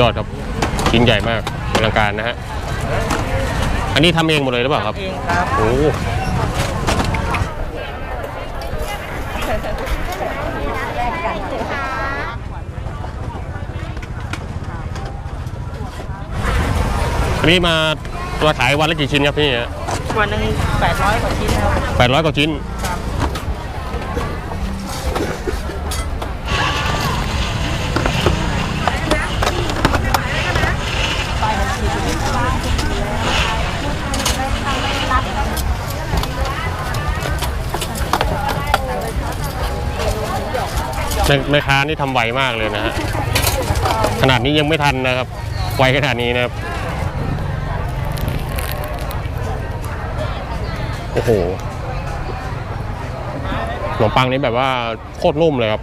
ยอดครับชิ้นใหญ่มากอลังการนะฮะอันนี้ทำเองหมดเลยหรือเปล่าครับเองครับโอ้อันนี้มาตัวขายวันละกี่ชิ้นครับพี่วันหนึ่งแปดร้อยกว่าชิ้นครับแปดร้อยกว่าชิ้น แม่ค้านี่ทำไวมากเลยนะฮะขนาดนี้ยังไม่ทันนะครับไวขนาดนี้นะครับโอ้โหขนมปังนี้แบบว่าโคตรนุ่มเลยครับ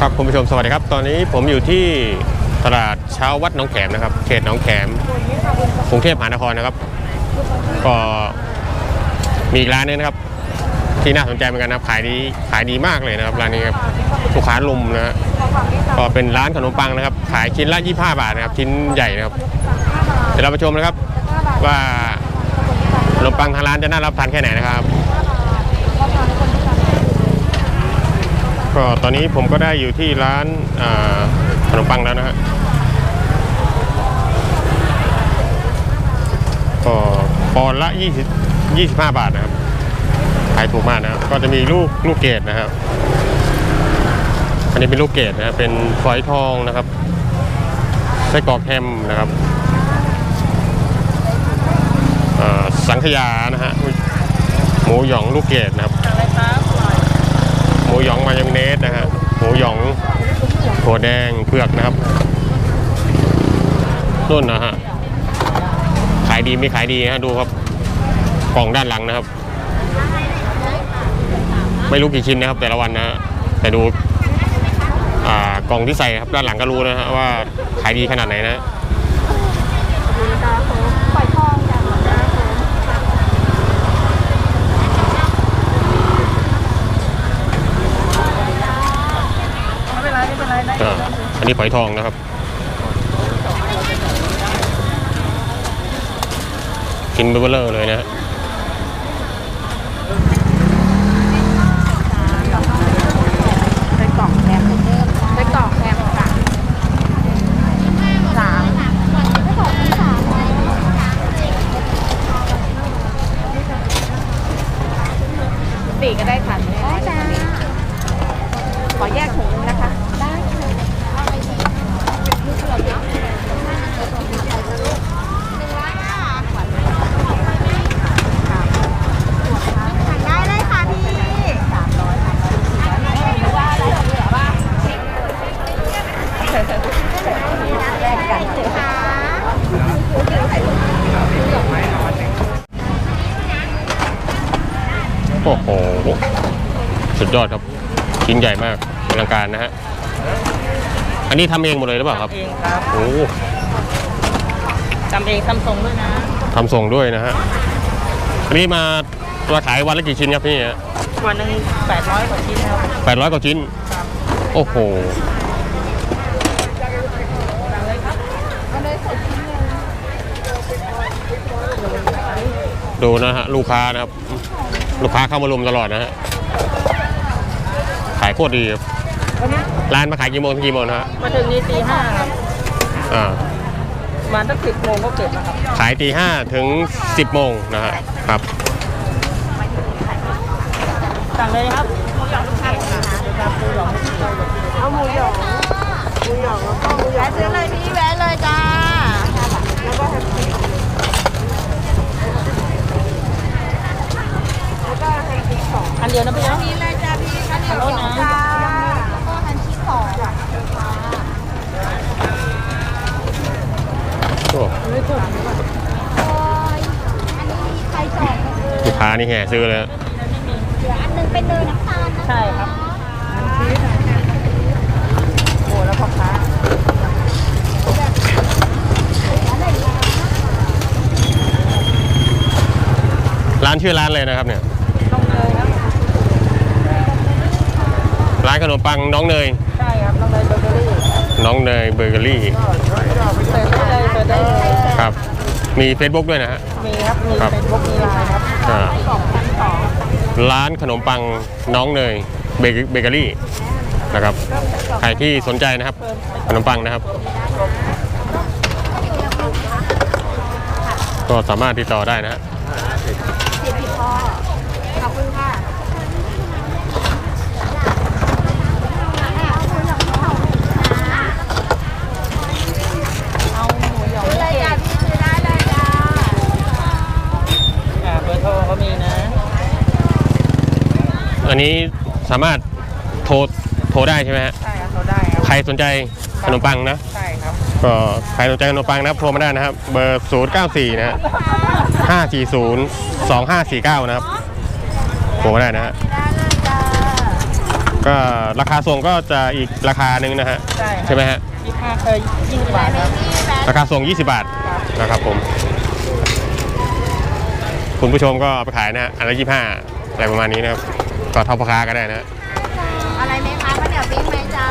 ครับคุณผู้ชมสวัสดีครับ ตอนนี้ผมอยู่ที่ตลาดเช้าวัดหนองแขมนะครับ เขตหนองแขมกรุงเทพมหานครนะครับ ก็มีร้านนึงนะครับ ที่น่าสนใจเหมือนกันนะขายดีขายดีมากเลยนะครับร้านนี้ครับลูกค้าลุมนะฮะก็เป็นร้านขนมปังนะครับ ขายชิ้นละ25 บาทนะครับชิ้นใหญ่นะครับเดี๋ยวเราไปชมนะครับ ว่าขนมปังทางร้านจะน่ารับทานแค่ไหนนะครับ ก็ตอนนี้ผมก็ได้อยู่ที่ร้านขนมปังแล้วนะฮะก็ปอนละ20 25 บาทนะครับขายถูกมากนะครับก็จะมีลูกลูกเกดนะครับ อันนี้เป็นลูกเกดนะเป็นฝอยทองนะครับไส้กรอกแฮมนะครับสังขยานะฮะหมูหยองลูกเกดนะครับ มูหยองมายองเนสนะฮะหมูหยองถั่วแดงเผือกนะครับนุ่นนะฮะขายดีไม่ขายดีฮะดูครับกล่องด้านหลังนะครับ ไม่รู้กี่ชิ้นนะครับ แต่ละวันนะฮะแต่ดูอ่ากล่องที่ใส่ครับด้านหลังก็รู้นะฮะว่าขายดีขนาดไหนนะ ไม่เป็นไรไม่เป็นไรได้ อ่าอันนี้ฝอยทองนะครับ กินเบอร์เลอร์เลยนะฮะ ใส่กล่องแคมใส่กล่องแคมค่ะสามสี่ก็ได้ค่ะได้จ้าขอแยกถุงนึงนะคะ ได้ค่ะ ได้เลยค่ะพี่ แยกกัน โอ้โห สุด ยอดครับ ชิ้นใหญ่มากอลังการนะฮะ อันนี้ทำเองหมดเลยหรือเปล่าครับเองครับโอ้ทำเองทำทรงด้วยนะทำส่งด้วยนะฮะ อันนี้มาตัวขายวันละกี่ชิ้นครับพี่วันหนึ่งแปดร้อยกว่าชิ้นครับแปดร้อยกว่าชิ้น โอ้โห ดูนะฮะ ลูกค้านะครับ ลูกค้าเข้ามารุมตลอดนะฮะขายโคตรดีครับร้านมาขายกี่โมงถึงกี่โมงนะฮะมาถึงนี้ตีห้าครับอ่าประมาณสักสิบโมงก็เก็บแล้วครับ ขายตีห้าถึงสิบโมงนะฮะครับสั่งเลยนะครับหมูหยองลูกค้าครับหมูหยองเอาหมูหยองหมูหยองแล้วก็หมูหยองแวะซื้อเลยพี่แวะเลยจ้าแล้วก็แฮมชีสแล้วก็แฮมชีสสองอันเดียวนะพี่เนาะ มีเลยจ้าพี่ข้าวเหนียวสองจ้าแล้วก็แฮมชีสสองจ้ะ โอ้ อันนี้ไข่สอง ลูก ค้านี่แห่ซื้อเลยเหลืออันหนึงเป็นเนยน้ำตาลนะใช่ครับ โอ้แล้วพ่อค้าร้านชื่อร้านเลยนะครับเนี่ย ต้องเนยครับร้านขนมปังน้องเนย ใช่ครับต้องเนยเบเกอรี่น้องเนยเบเกอรี่เสิร์ฟได้เลยเสิร์ฟได้เลยครับ มี Facebook ด้วยนะฮะ มีครับมีครับ เฟซบุ๊กมีไลน์ครับ อ่าสองพันสองร้านขนมปังน้องเนยเบเกเบเกอรี่นะครับใครที่สนใจนะครับ ขนมปังนะครับ ก็สามารถติดต่อได้นะฮะ สิบผิดพอขอบคุณค่ะ เอาหมูหยอง ซื้อเลยจ้าพี่ซื้อได้เลยจ้า อ่าเบอร์โทรเขามีนะ อันนี้สามารถโทรโทรได้ใช่ไหมฮะใช่ครับเขาได้ครับ ใครสนใจขนมปังนะใช่ครับ ก็ใครสนใจขนมปังนะครับโทรมาได้นะครับ เบอร์ 0 9 4 นะฮะ540 2549 นะครับโทรมาได้นะฮะได้เลยจ้าก็ราคาส่งก็จะอีกราคาหนึ่งนะฮะใช่ใช่ไหมฮะยี่ห้าเคยยี่สิบบาทครับ ราคาส่ง 20 บาทนะครับผม คุณผู้ชมก็เอาไปขายนะฮะอันละ25อะไรประมาณนี้นะครับก็เท่าพ่อค้าก็ได้นะฮะอะไรไหมคะข้าวเหนียวปิ้งไหมจ้า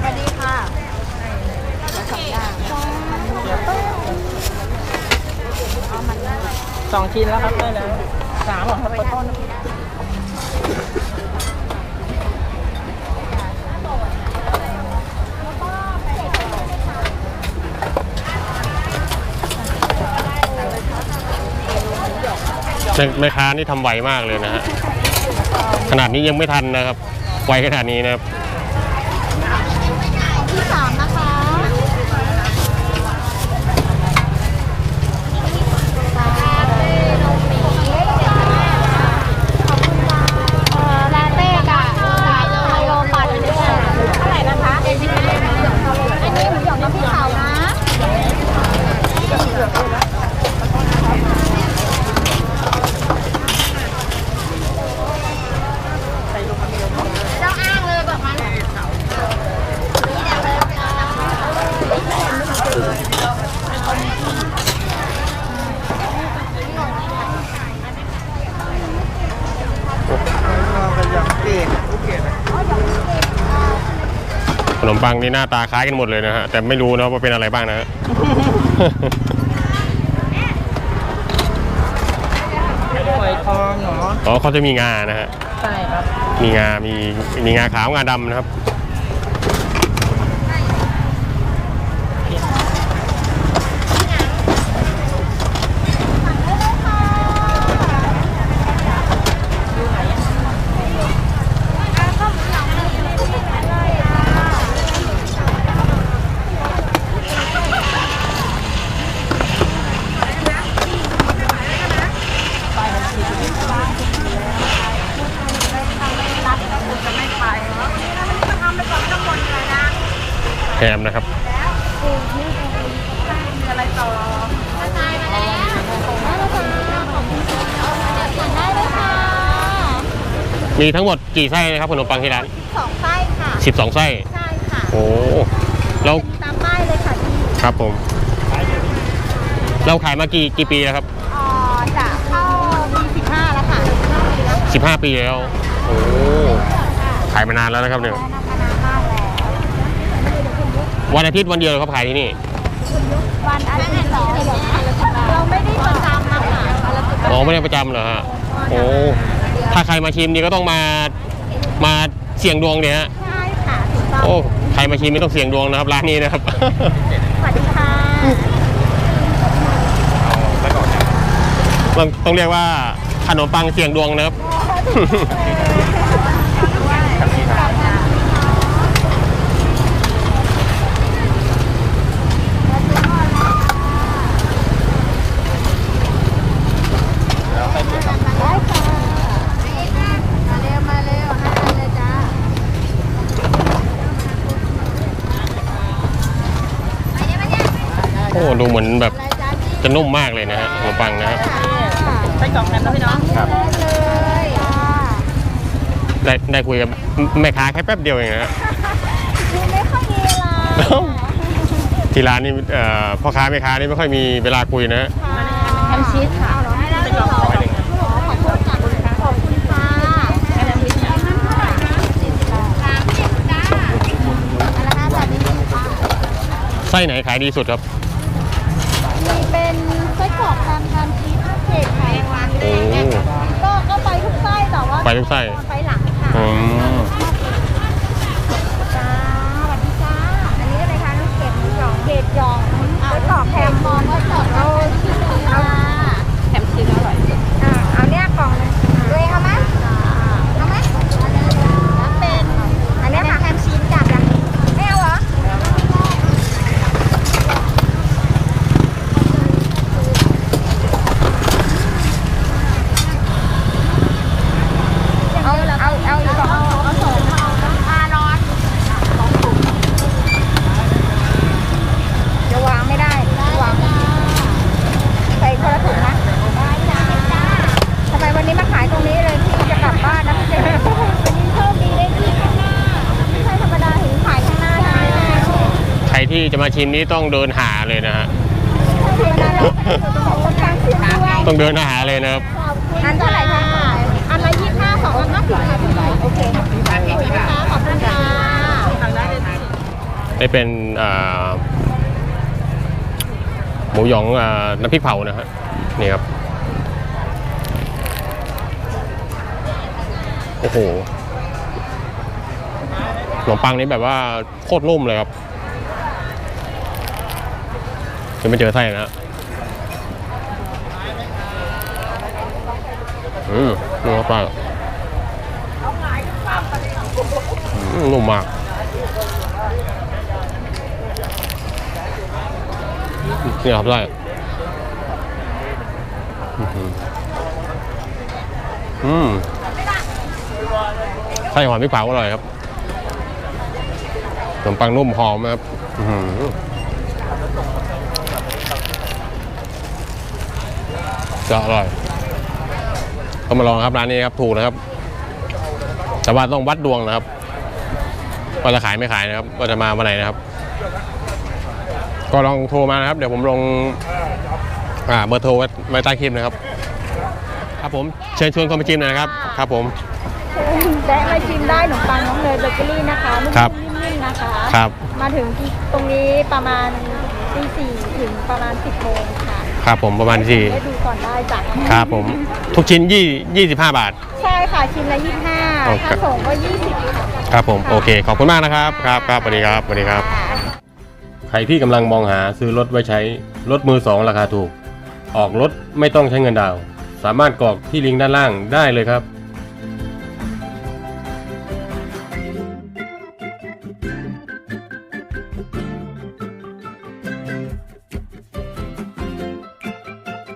สวัสดีค่ะสองอย่างเอามันได้สองชิ้นแล้วครับได้แล้วสามเหรอครับขอโทษน แม่ค้านี่ทำไวมากเลยนะฮะขนาดนี้ยังไม่ทันนะครับ ไวขนาดนี้นะครับ ที่สามนะคะลาเต้กับไฮโลปัดเท่าไหร่นะคะอันนี้หมูหยองน้ำพริกเผานะ เจ้าอ้างเลยแบบมัน ข นมปังนี่หน้าตาคล้ายกันหมดเลยนะฮะ แต่ไม่รู้นะว่าเป็นอะไรบ้างนะฮะหอยทองเหรออ๋อเขาจะมีงานะฮะ ใช่ครับ มีงา มีมีงาขาวงาดำนะครับ แฮมนะครับ อะไรต่อมาตายมาแล้วได้แล้วจ้าของคุณเปลี่ย นได้เลยค่ะมีทั้งหมดกี่ไส้นะครับขนมปังที่ร้านสองไส้ค่ะ12 ไส้ ใช่ค่ะ โอ้เราตามป้ายเลยค่ะที่ครับผม เราขายมากี่กี่ปีแล้วครับ อ๋อจะเข้าปีสิบห้าแล้วค่ะสิบห้าปีแล้ว15ปีแล้ว โอ้ ขายมานานแล้วนะครับเนี่ย ได้นะคะนานมากแล้ว วันอาทิตย์วันเดียวเราครับขายที่นี่วันอาทิตย์สองเราไม่ได้ประจำนะคะอ๋อไม่ได้ประจำเหรอฮะโอ้ถ้าใครมาชิมนี่ก็ต้องมามาเสี่ยงดวงเนี่ยฮะใช่ค่ะถูกต้องโอ้ใครมาชิมไม่ต้องเสี่ยงดวงนะครับร้านนี้นะครับสวัสดีค่ะต้องต้องเรียกว่าขนมปังเสี่ยงดวงนะครับ อ้ ดูเหมือนแบบจะนุ่มมากเลยนะฮะขนมปังนะฮะใส่กล่องแถมนะพี่น้องครับเลยค่ะได้ได้คุยกับแม่ค้าแค่แป๊บเดียวเองนะฮะคือไม่ค่อยมีเวลาที่ร้านนี่เอ่อพ่อค้าแม่ค้านี่ไม่ค่อยมีเวลาคุยนะฮะแฮมชีสค่ะได้ใส่กล่องใส่หนึ่งขอขอบคุณค่ะขอบคุณค่ะแฮมชีสนะสามสิบจ้าอะไรคะแบบนี้ค่ะไส้ไหนขายดีสุดครับ มีเป็นไส้กรอกแฮมแฮมชีสเผ็ดไข่วันโอ้ก็ก็ไปทุกไส้แต่ว่าไปทุกไส้ ไปหลังค่ะอืมจ้าสวัสดีจ้า อันนี้อะไรคะลูกเกดหยองเกดหยองไส้กรอกแฮมมองไส้กรอกเอาชิ้นหนึงค่ะแถมชีสอร่อย อ่าเอาเนี่ยกล่องหนึงตัวเองเอาไหมเอาไหมแล้วเป็น อันเนี้ยค่ะแฮมชีสจัดอะไม่เอาเหรอ เอา เอา เอาอีกกล่องเอาสองเอาอ่าร้อนจะวางไม่ได้วางใส่คนละถุงนะได้จ้าทำไมวันนี้มาขายตรงนี้เลยที่จะกลับบ้านนะพี่เจวันนี้โชคดีได้ที่ข้างหน้า ไม่ใช่ธรรมดาเห็นขายข้างหน้านะ ใค รที่จะมาชิมนี้ต้องเดินหาเลยนะฮะธรรมดาเราขอบคุณการชิมด้วยต้องเดินหาเลยนะครับอันเท่าไหร่คะอันละยี่ห้าสองอันห้าสิบค่ะพี่ใบโอเคขอบคุณค่ะขอบคุณค่ะทางได้เลยได้เป็นอ่าหมูหยองอ่าน้ำพริกเผานะฮะนี่ครับโอ้โหขนมปังนี้แบบว่าโคตรนุ่มเลยครับ จะไม่เจอไส้นะฮะอืมนุ่มมากนุ่มมากนี่ครับได้อื้อหืออืมไส้หวานพริกเผาอร่อยครับขนมปังนุ่มหอมนะครับ อื้อหือ จะอร่อยต้องมาลองครับร้านนี้ครับถูกนะครับ แต่ว่าต้องวัดดวงนะครับว่าจะขายไม่ขายนะครับว่าจะมาวันไหนนะครับ ก็ลองโทรมานะครับ เดี๋ยวผมลงอ่าเบอร์โทรไว้ไว้ใต้คลิปนะครับ ครับผมเชิญชวนคนมาชิมหน่อยนะครับ ครับผมแวะมาชิมได้ขนมปังน้องเนยเบเกอรี่นะคะนุ่มครับๆนิ่มๆนะคะ ครับ มาถึงที่ตรงนี้ประมาณตีสี่ถึงประมาณสิบโมง ค่ะครับผมประมาณที่ได้ดูก่อนได้จ้ะครับผมทุกชิ้นยี่ยี่สิบห้าบาท ใช่ค่ะชิ้นละยี่ห้าโอเคค่าส่งก็ยี่สิบค่ะครับผมโอเคขอบคุณมากนะครับครับครับสวัสดีครับสวัสดีครับใครที่กำลังมองหาซื้อรถไว้ใช้ รถมือสองราคาถูก ออกรถไม่ต้องใช้เงินดาวน์สามารถกรอกที่ลิงก์ด้านล่างได้เลยครับ